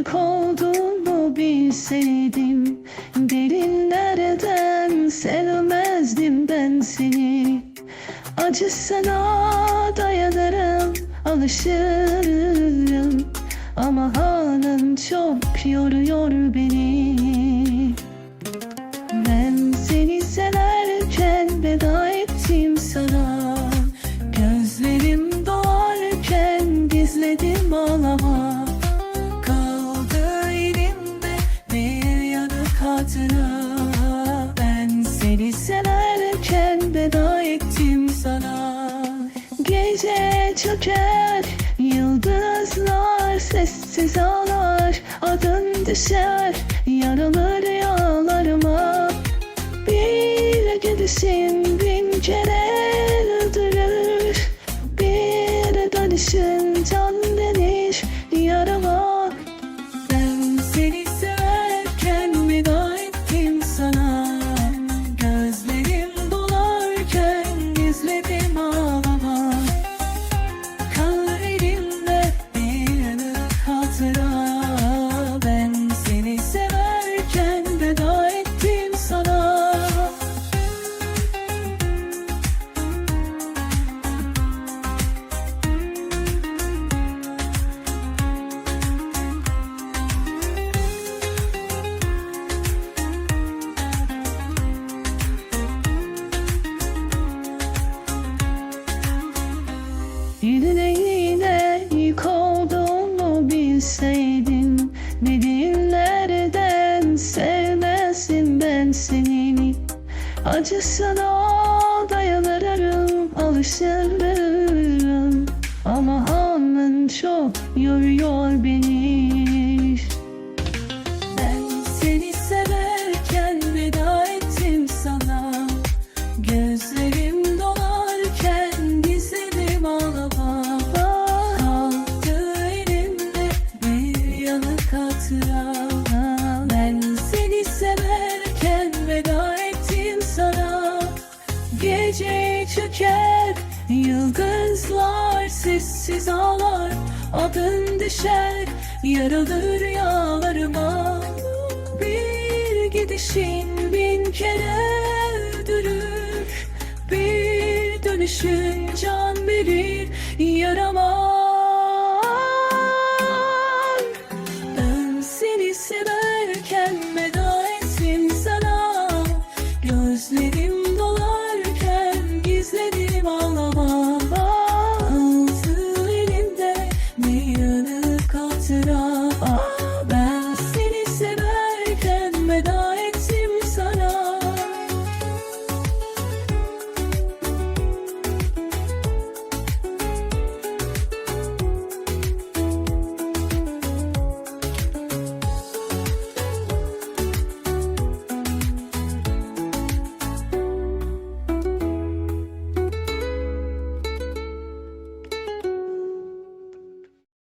yük olduğunu bilseydim. Derinlerden sevmezdim ben seni. Acısına dayanırım, alışırım. Ama halin çok yoruyor beni Çöker Yıldızlar sessiz ağlar Adın düşer Yaralı rüyalarıma Bir gidişin bin kere öldürür Bir dönüşün can Yüreğine yük olduğunu bilseydin Ne dillerden sevmezsin ben seni. Acısına dayanırım, alışırım. Ama halin çok yoruyor beni Gece çöker Yıldızlar sessiz ağlar Adın düşer. Yaralı rüyalarıma Bir gidişin bin kere öldürür Bir dönüşün can verir yarama